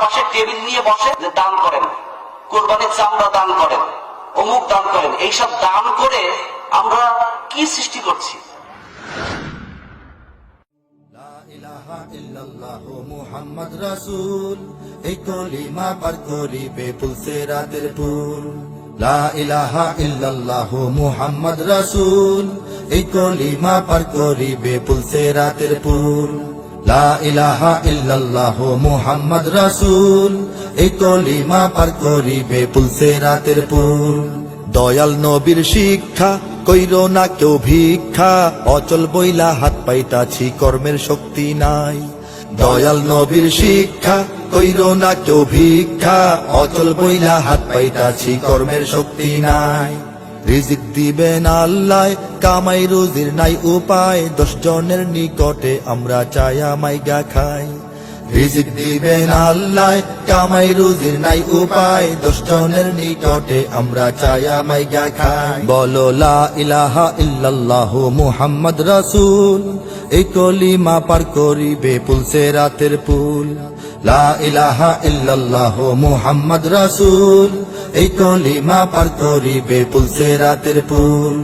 পাশে টেবিল নিয়ে বসে দান করেন। কোরবানির চামড়া দান করেন, অমুক দান করেন। এইসব দান করে আমরা কি সৃষ্টি করছি? এই রাতের পার ইলাহা ইল্লাল্লাহ দয়াল নবীর শিক্ষা কইর না কেউ ভিক্ষা। অচল বইলা হাত পাইতাছি, কর্মের শক্তি নাই। দয়াল নবীর শিক্ষা কইর না কেউ ভিক্ষা। অচল বইলা হাত পাইতাছি, কর্মের শক্তি নাই। রিজিক দিবেন আল্লাহ কামাই রুজির নাই উপায় দশ জনের নিকটে আমরা চায়া মাইগা খাই রিজিক দিবেন আল্লাহ, কামাই রুজির নাই উপায়, দশ জনের নিকটে আমরা চায়া মাইগা খাই বলো, লা ইলাহা ইল্লাল্লাহ মুহাম্মদ রাসূল, এই কলিমা পার করিবে পুলসে রাতের পুল। লা ইলাহা ইল্লাল্লাহ মুহাম্মদ রাসূল, এই কলিমা পার করিবে পুলসে রাতের পুল।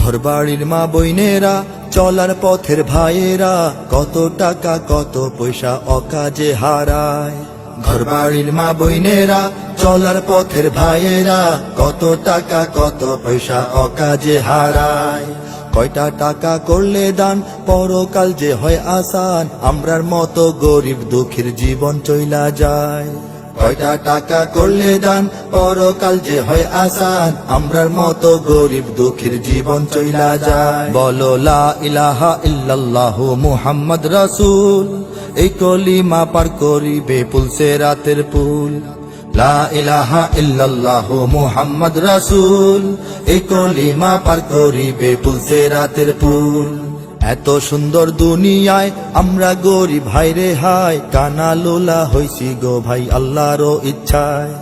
ঘর বাড়ির মা বইনেরা চলার পথের ভাইয়েরা কত টাকা, কত পয়সা অকাজে হারায়। ঘর বাড়ির মা বইনেরা চলার পথের ভাইয়েরা কত টাকা, কত পয়সা অকাজে হারায়। কয়টা টাকা করলে দান, পরকাল যে হয় আসান, আমরার মতো গরিব দুঃখীর জীবন চইলা যায়। কয়টা টাকা করলে দান? পরকাল যে হয় আসান, আমরার মতো গরিব দুঃখীর জীবন চইলা যায়। বলো, লা ইলাহা ইল্লাল্লাহ মুহাম্মদ রাসূল, এই কলিমা পার করিবে পুলসে রাতের পুল লা ইলাহা ইল্লাল্লাহ মুহাম্মদ রাসূল, এই কলিমা পার করিবে পুলসে রাতের পুল এত সুন্দর দুনিয়ায় আমরা গরিব ভাই রে হাই কানা লোলা হইছি গো ভাই আল্লাহরও ইচ্ছায়।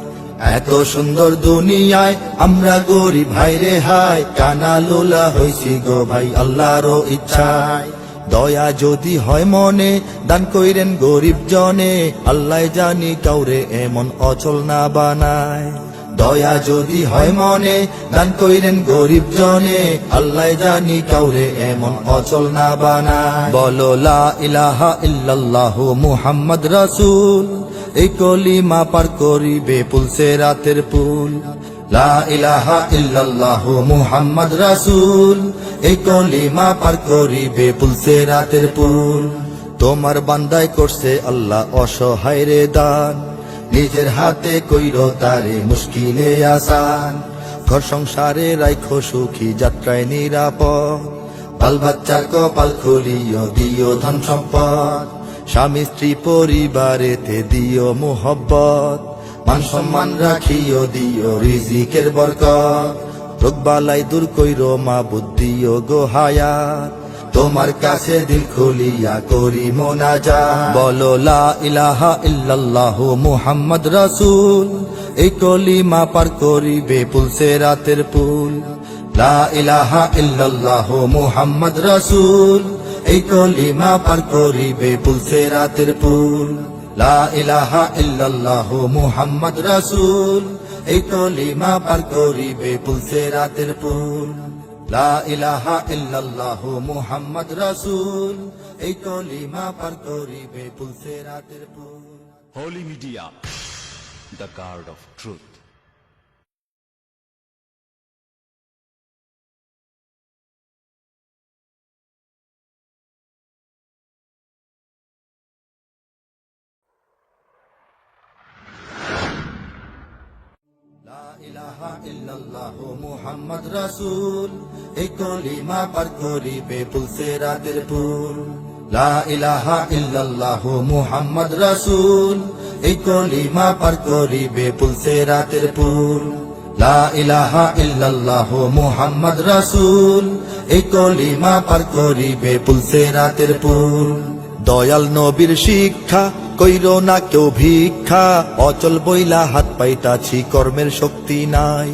এত সুন্দর দুনিয়ায় আমরা গরিব ভাই রে হাই কানা লোলা হইছি গো ভাই আল্লাহরও ইচ্ছায়। দয়া যদি হয় মনে, দান কইরেন গরিব জনে, আল্লাহ জানি কাউরে এমন অচল না বানায়। দয়া যদি হয় মনে, দান কইরেন গরিব জনে। আল্লাহ জানি কাউরে এমন অচল না বানা। বলো, লা ইলাহা ইল্লাল্লাহ মুহাম্মদ রাসূল। এই কলিমা পার করিবে পুলসে রাতের পুল লা ইলাহা ইল্লাল্লাহ মুহাম্মদ রাসূল। এই কলিমা পার করিবে পুলসে রাতের পুল তোমার বান্দায় করছে আল্লাহ অসহায় রে দান। নিজের হাতে কইর তারে মুশকিলে আসান। ঘর সংসারে রাইখো সুখী, যাত্রায় নিরাপদ। বাল বাচ্চার কপাল খুলিও, দিও ধন সম্পদ। স্বামী, স্ত্রী, পরিবারেতে দিও মোহব্বত। মান সম্মান রাখিও, দিও রিজিকের বরকত। রোগ বালাই দূর কইর মা বুদ্ধিও ও গো হায়াত। তোমার কাছে দিল করি মোনাজা বলো, লা ইলাহা ইল্লাল্লাহ মুহাম্মদ রাসূল। এই কলিমা পার করিবে পুলসে রাতের পুল লা ইলাহা ইল্লাল্লাহ মুহাম্মদ রাসূল। এই কলিমা পার করিবে পুলসে রাতের পুল লা ইলাহা ইল্লাল্লাহ মুহাম্মদ রাসূল। এই কলিমা পার করিবে পুলসে রাতের পুল লা ইলাহা ইল্লাল্লাহ মুহাম্মদ রাসূল এই কলিমা পার করিবে পুলসে রাতের পুল Holy Media, the guard of truth. ইল্লাল্লাহ মুহাম্মদ রাসূল। এই কলিমা পার করিবে পুলসে রাতের পুল লা ইলাহা ইল্লাল্লাহ মুহাম্মদ রাসূল। এই কলিমা পার করিবে পুলসে রাতের পুল লা ইলাহা ইল্লাল্লাহ মুহাম্মদ রাসূল। এই কলিমা পার করিবে পুলসে রাতের দয়াল নবীর শিক্ষা, কইর না কেউ ভিক্ষা। অচল বইলা হাত পাইতাছি, কর্মের শক্তি নাই।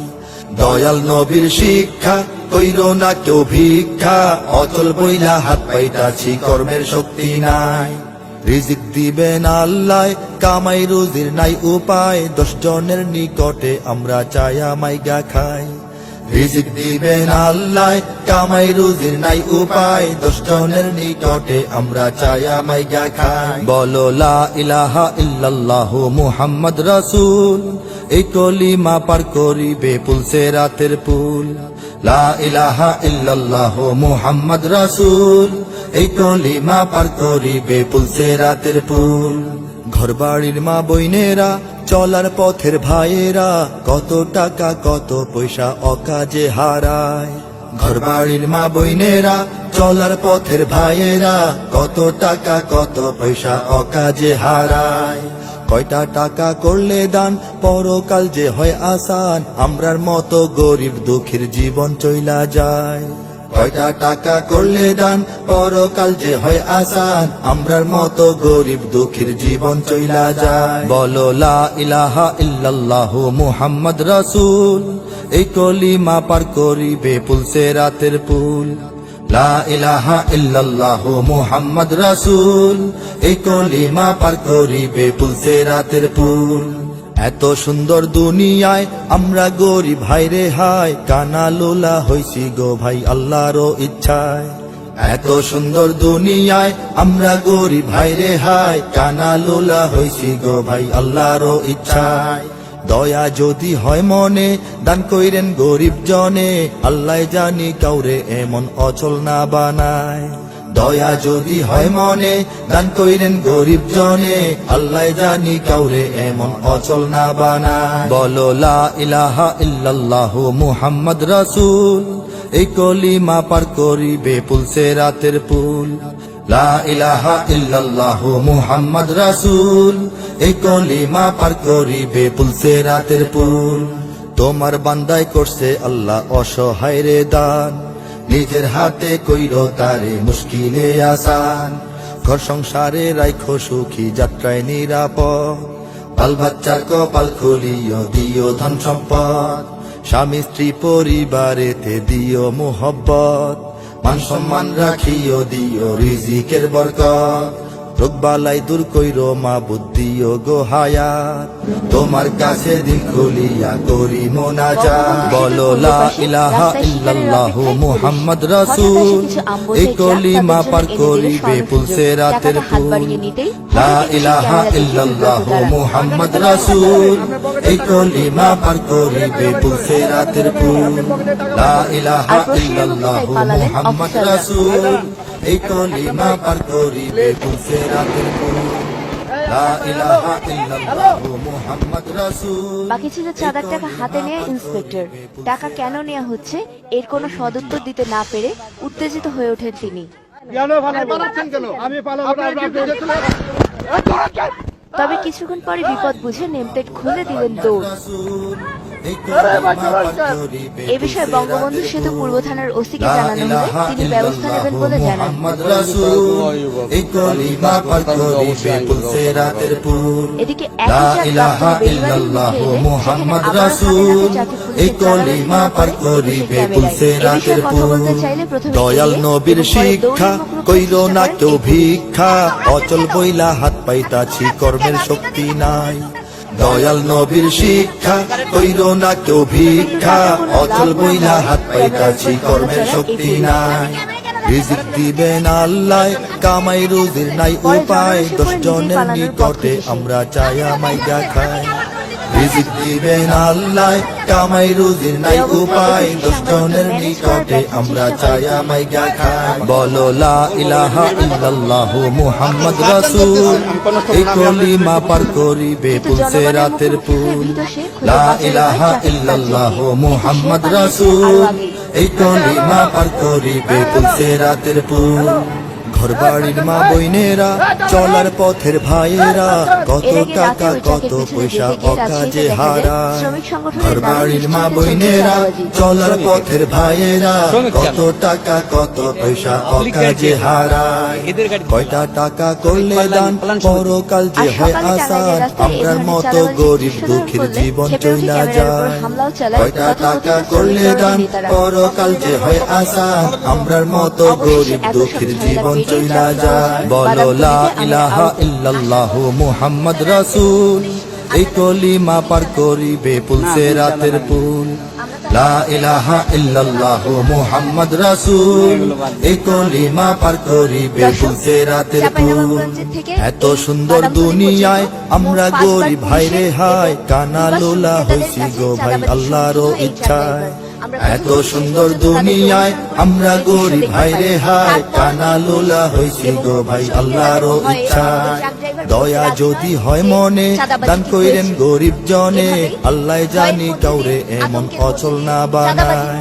দয়াল নবীর শিক্ষা, কইর না কেউ ভিক্ষা। অচল বইলা হাত পাইতাছি, কর্মের শক্তি নাই। রিজিক দিবেন আল্লাহ, কামাই রুজির নাই উপায়। দশ জনের নিকটে আমরা চায়া মাইগা খাই রিজিক দিবেন আল্লাহ, কামাই রুজির নাই উপায়, দশ জনের নিকটে আমরা চায়া মাইগা খাই। বলো, লা ইলাহা ইল্লাল্লাহ মুহাম্মদ রাসূল, এই কলিমা পার করিবে পুলসে রাতের পুল। লা ইলাহা ইল্লাল্লাহ মুহাম্মদ রাসূল, এই কলিমা পার করিবে পুলসে রাতের পুল। ঘর বাড়ির মা বইনেরা, চলার পথের ভাইয়েরা, কত টাকা, কত পয়সা অকাজে হারায়। ঘর বাড়ির মা বইনেরা, চলার পথের ভাইয়েরা, কত টাকা, কত পয়সা অকাজে হারায়। কয়টা টাকা করলে দান, পরকাল যে হয় আসান, আমরার মতো গরিব দুঃখীর জীবন চইলা যায়। কয়টা টাকা করলে দান? পরকাল যে হয় আসান। আমরার মতো গরিব দুঃখীর জীবন চইলা যায়। বলো, লা ইলাহা ইল্লাল্লাহ মুহাম্মদ রাসূল। এই কলিমা পার করিবে পুলসে রাতের পুল লা ইলাহা ইল্লাল্লাহ মুহাম্মদ রাসূল। এই কলিমা পার করিবে পুলসে রাতের পুল এত সুন্দর দুনিয়ায় আমরা গরিব ভাই রে হাই কানা লোলা হইছি গো ভাই আল্লাহরও ইচ্ছায়। এত সুন্দর দুনিয়ায় আমরা গরিব ভাই রে হাই কানা লোলা হইছি গো ভাই আল্লাহরও ইচ্ছায়। দয়া যদি হয় মনে, দান কইরেন গরিব জনে, আল্লাহ জানি কাউরে এমন অচল না বানায়। দয়া যদি হয় মনে, দান কইরেন গরিব জনে। আল্লাহ জানি কাউরে এমন অচল না বানায় বলো, লা ইলাহা ইল্লাল্লাহ মুহাম্মদ রাসূল। এই কলিমা পার করিবে পুলসে রাতের পুল লা ইলাহা ইল্লাল্লাহ মুহাম্মদ রাসূল। এই কলিমা পার করিবে পুলসে রাতের পুল তোমার বান্দায় করছে আল্লাহ অসহায় রে দান। নিজের হাতে কইর তারে মুশকিলে আসান। ঘর সংসারে রাইখো সুখী, যাত্রায় নিরাপদ। পাল বাচ্চার কপাল খুলিও, দিও ধন সম্পদ। স্বামী, স্ত্রী, পরিবারেতে দিও মোহব্বত। মান সম্মান রাখিও, দিও রিজিকের বরকত। রোগবালাই দূর কইর মা বুদ্ধি ও গো হায়াত। তোমার কাছে দিন খুলিয়া করি মোনাজা বলো লা ইলাহা ইল্লাল্লাহ মুহাম্মদ রাসূল। এই কলিমা পার করিবে পুলসে রাতের পুল লা ইলাহা ইল্লাল্লাহ মুহাম্মদ রাসূল। এই কলিমা পার করিবে পুলসে রাতের পুল লা ইলাহা ইল্লাল্লাহ মুহাম্মদ রাসূল। এই কলিমা পার করিবে পুলসে রাতের পুল লা ইলাহা ইল্লাল্লাহ মুহাম্মদ রাসূল। বাকি ছিল চার টাকা হাতে নিয়ে ইন্সপেক্টর। টাকা কেন নেওয়া হচ্ছে এর কোনো সদুত্তর দিতে না পেরে উত্তেজিত হয়ে ওঠেন তিনি। তবে কিছুক্ষণ পরে বিপদ বুঝে নেমপ্লেট খুলে দিলেন দৌড়। এ বিষয়ে বঙ্গবন্ধু সেতু পূর্ব থানার ওসিকে জানানো হলে তিনি ব্যবস্থা নেবেন বলে জানান। এদিকে একই দয়াল নবীর শিক্ষা কইল না কেউ ভিক্ষা। অচল বইলা হাত পাইতাছি কর্মের শক্তি নাই। দয়াল নবীর শিক্ষা কইর না কেউ ভিক্ষা, অচল বইলা হাত পাই কাছি, কর্মের শক্তি নাই। রিজিক দিবেন আল্লাহ, কামাই রুজির নাই উপায়। দশ জনের নিকটে আমরা চায়া আমায় খাই রিজিক দিবেন আল্লাহ, কামাই রুজির নাই উপায় দশ জনের নিকটে আমরা চায়া মাইগা খাই বলো লা ইলাহা ইল্লাল্লাহ মুহাম্মদ রাসূল, এই কলিমা পার করিবে পুলসে রাতের পুল লা ইলাহা ইল্লাল্লাহ মুহাম্মদ রাসূল, এই কলিমা পার করিবে পুলসে রাতের পুল ঘর বাড়ির মা বইনেরা চলার পথের ভাইয়েরা কত টাকা কত পয়সা অকাজে হারায় ঘর বাড়ির মা বইনেরা চলার পথের ভাইয়েরা কত টাকা কত পয়সা অকাজে হারায় কয়টা টাকা করলে দান পরকাল যে হয় আসান আমরার মতো গরিব দুঃখীর জীবন চইলা যায়। কয়টা টাকা করলে দান পরকাল যে হয় আসান আমরার মতো গরিব দুঃখীর জীবন চইলা যায়। বলো লা ইলাহা ইল্লাল্লাহ মুহাম্মদ রাসূল। এই কলিমা পার করিবে পুলসে রাতের পুল। লা ইলাহা ইল্লাল্লাহ মুহাম্মদ রাসূল। এই কলিমা পার করিবে পুলসে রাতের পুল। এত সুন্দর দুনিয়ায় আমরা গরিব ভাই রে হায় কানা লোলা হইছি গো ভাই আল্লাহরও ইচ্ছায়। এত সুন্দর দুনিয়ায় আমরা গরিব ভাই রে হায় কানা লোলা হইছি গো ভাই আল্লাহরও ইচ্ছায় দয়া যদি হয় মনে দান কইরেন গরিব জনে আল্লাহ জানি কাউরে এমন অচল না বানায়।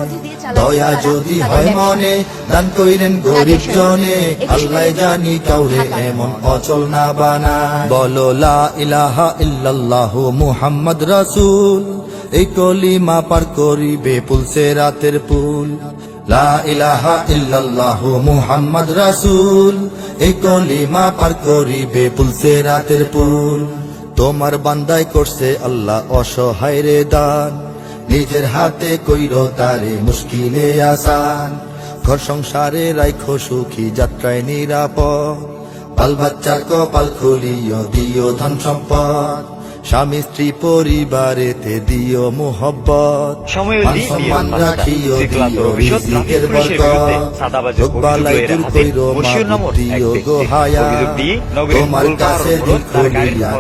দয়া যদি হয় মনে দান কইরেন গরিব জনে আল্লাহ জানি কাউরে এমন অচল না বানায়। বলো লা ইলাহা ইল্লাল্লাহ মুহাম্মদ রাসূল। এই কলিমা পার করিবে পুলসে রাতের পুল লা ইলাহা ইল্লাল্লাহ মুহাম্মদ রাসূল। এই কলিমা পার করিবে পুলসে রাতের পুল তোমার বান্দাই করছে আল্লাহ অসহায় রে দান। নিজের হাতে কইর তারে মুশকিলে আসান। ঘর সংসারে রাইখো সুখী যাত্রায় নিরাপদ। বাল বাচ্চার কপাল খুলিও দিও ধন সম্পদ। স্বামী স্ত্রী পরিবারেতে দিও মোহব্বত। মান সম্মান দিও রাখিও দিও রিজিকের বরকত। দূর কইরো দিও গো হায়া তোমার কাছে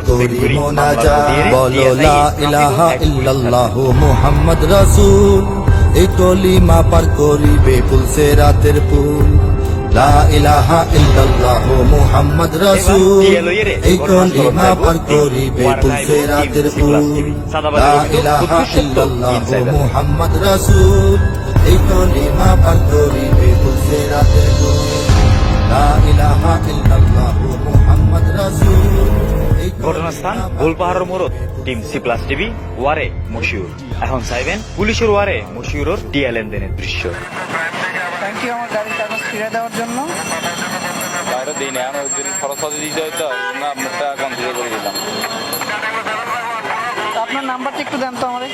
করি মোনাজা বলো লা ইলাহা ইল্লাল্লাহু মুহাম্মদ রাসূল। এই কলিমা পার করিবে পুলসে রাতের পুল লা ইলাহা ইল্লাল্লাহু মুহাম্মদ রাসূল। এই কলিমা পার করিবে পুলসে রাতের পুল লা ইলাহা ইল্লাল্লাহু মুহাম্মদ রাসূল। এই কলিমা পার করিবে পুলসে রাতের পুল লা ইলাহা ইল্লাল্লাহু মুহাম্মদ রাসূল। ঘটনাস্থান গোলপাহাড়ের মোড়ত টিম সি প্লাস টিভি ওয়ারে মশিউর। এখন চাইবেন পুলিশের ওয়ারে মশিউরের টিয়া লেনদেনের দৃশ্য। ফিরে দেওয়ার জন্য। বাইরে দিই না আমি ওই দিন খরচ হতে দিতে ওই না আপনারটা কন্ট্রোল করে দিলাম। আপনার নাম্বারটা একটু দেন তো আমারে।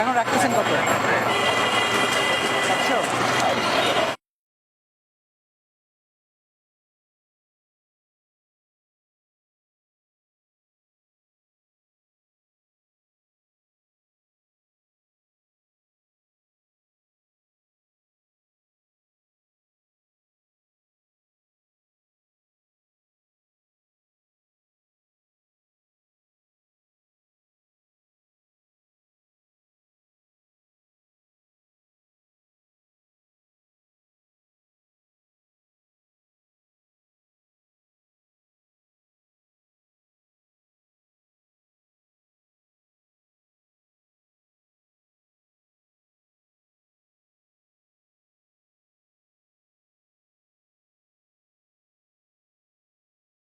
এখন রাখতেছেন কত?